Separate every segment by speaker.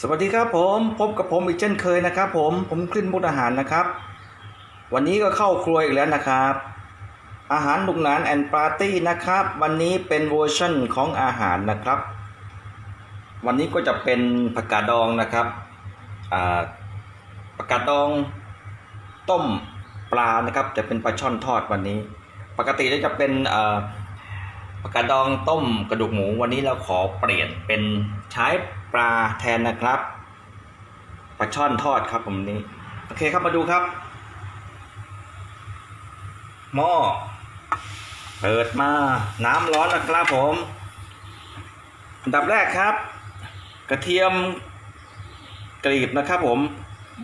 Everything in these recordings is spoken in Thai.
Speaker 1: สวัสดีครับผมพบกับผมอีกเช่นเคยนะครับผมผมคลินมุกอาหารนะครับ วันนี้ก็เข้าครัวอีกแล้วนะครับ อาหารลุงหนานแอนปาร์ตี้นะครับ วันนี้เป็นเวอร์ชันของอาหารนะครับ วันนี้ก็จะเป็นผักกาดดองนะครับอ่าผักกาดดอง ต้มปลานะครับ จะเป็นปลาช่อนทอดวันนี้ ปกติจะเป็นอ ผักกาดดองต้มกระดูกหมูวันนี้เราขอเปลี่ยนเป็นใช้ปลาแทนนะครับปลาช่อนทอดครับผมนี้ โอเคครับมาดูครับ หม้อเปิดมาน้ำร้อนนะครับผม อันดับแรกครับ กระเทียมกรีบนะครับผม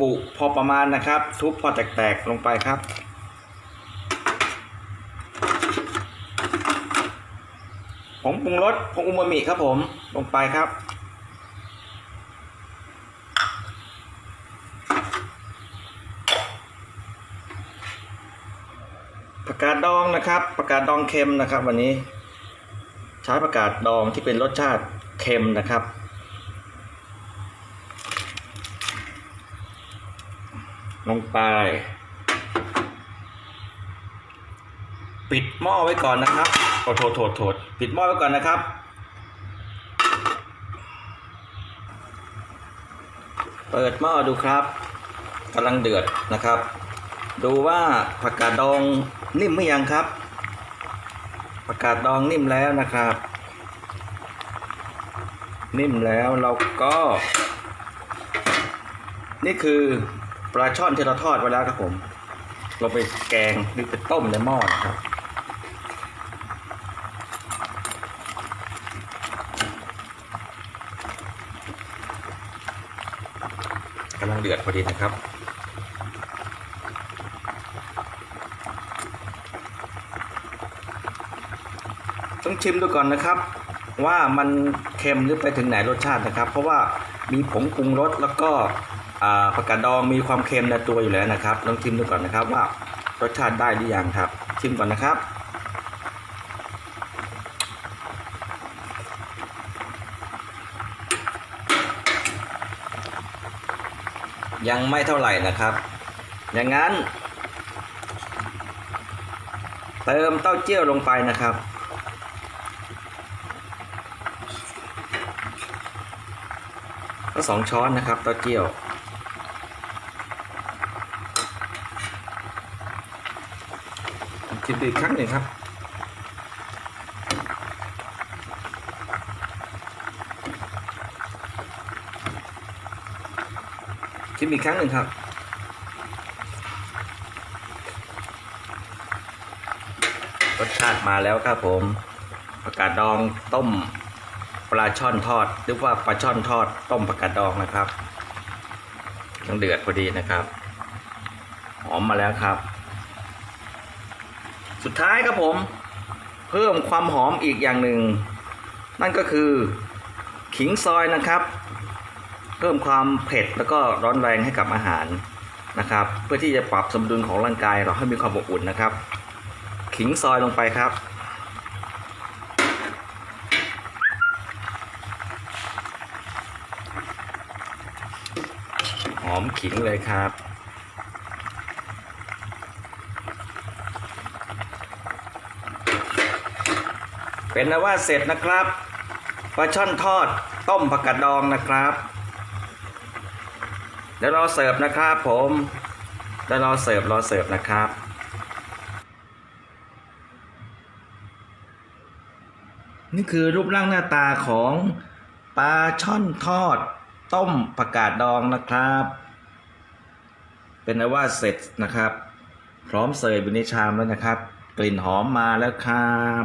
Speaker 1: บุพอประมาณนะครับ ทุบพอแตกๆลงไปครับ ผงปรุงรสผงอูมามิครับผม ลงไปครับ ผักกาดดองนะครับ ผักกาดดองเค็มนะครับ วันนี้ ใช้ผักกาดดองที่เป็นรสชาติเค็มนะครับลงไป ปิดหม้อไว้ก่อนนะครับโอ้โทษโทษโทษปิดหม้อไว้ก่อนนะครับ เปิดหม้อดูครับกำลังเดือดนะครับ ดูว่าผักกาดดองนิ่มหรือยังครับผักกาดดองนิ่มแล้วนะครับ นิ่มแล้วเราก็ นี่คือปลาช่อนที่เราทอดไว้แล้วครับผม เราไปแกงหรือไปต้มในหม้อนะครับ กำลังเดือดพอดีนะครับ ต้องชิมดูก่อนนะครับ ว่ามันเค็มหรือไปถึงไหนรสชาตินะครับ เพราะว่ามีผงปรุงรสแล้วก็ผักกาดดองมีความเค็มในตัวอยู่แล้วนะครับต้องชิมดูก่อนนะครับว่ารสชาติได้หรือยังครับ ชิมก่อนนะครับ ยังไม่เท่าไหร่นะครับ อย่างนั้น เติมเต้าเจี้ยวลงไปนะครับ ก็สองช้อนนะครับเต้าเจี้ยวชิมดูอีกครั้งหนึ่งครับ ชิมอีกครั้งหนึ่งครับ รสชาติมาแล้วครับผมผักกาดดองต้มปลาช่อนทอด หรือว่าปลาช่อนทอด ต้มผักกาดดองนะครับยังเดือดพอดีนะครับ หอมมาแล้วครับ สุดท้ายครับผม เพิ่มความหอมอีกอย่างหนึ่ง นั่นก็คือขิงซอยนะครับ เพิ่มความเผ็ดแล้วก็ร้อนแรงให้กับอาหารนะครับ เพื่อที่จะปรับสมดุลของร่างกายเราให้มีความอบอุ่นนะครับ ขิงซอยลงไปครับหอมขิงเลยครับเป็นนะว่าเสร็จนะครับปลาช่อนทอดต้มผักกาดดองนะครับ ดี๋ยวรอเสิร์ฟนะครับผมเดี๋ยวรอเสิร์ฟรอเสิร์ฟนะครับ นี่คือรูปร่างหน้าตาของปลาช่อนทอด ต้มผักกาดดองนะครับ เป็นนว่าเสร็จนะครับ พร้อมเสิร์ฟอยู่ในชามแล้วนะครับ กลิ่นหอมมาแล้วครับ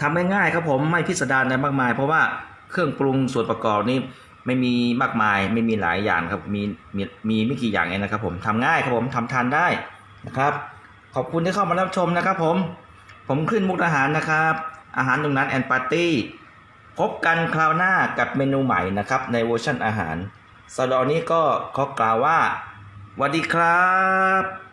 Speaker 1: ทำง่ายๆครับผมไม่พิสดารอะไรมากมาย เพราะว่าเครื่องปรุงส่วนประกอบนี่ ไม่มีมากมายไม่มีหลายอย่างครับมีมีมีไม่กี่อย่างเองนะครับ ผมทำง่ายครับผมทำทานได้นะครับ ขอบคุณที่เข้ามารับชมนะครับ ผมผมขึ้นมุกอาหารนะครับ อาหารตรงนั้นแอนปาร์ตี้พบกันคราวหน้ากับเมนูใหม่นะครับ ในเวอร์ชันอาหารสำหรับวันนี้ก็ขอกล่าวว่าสวัสดีครับ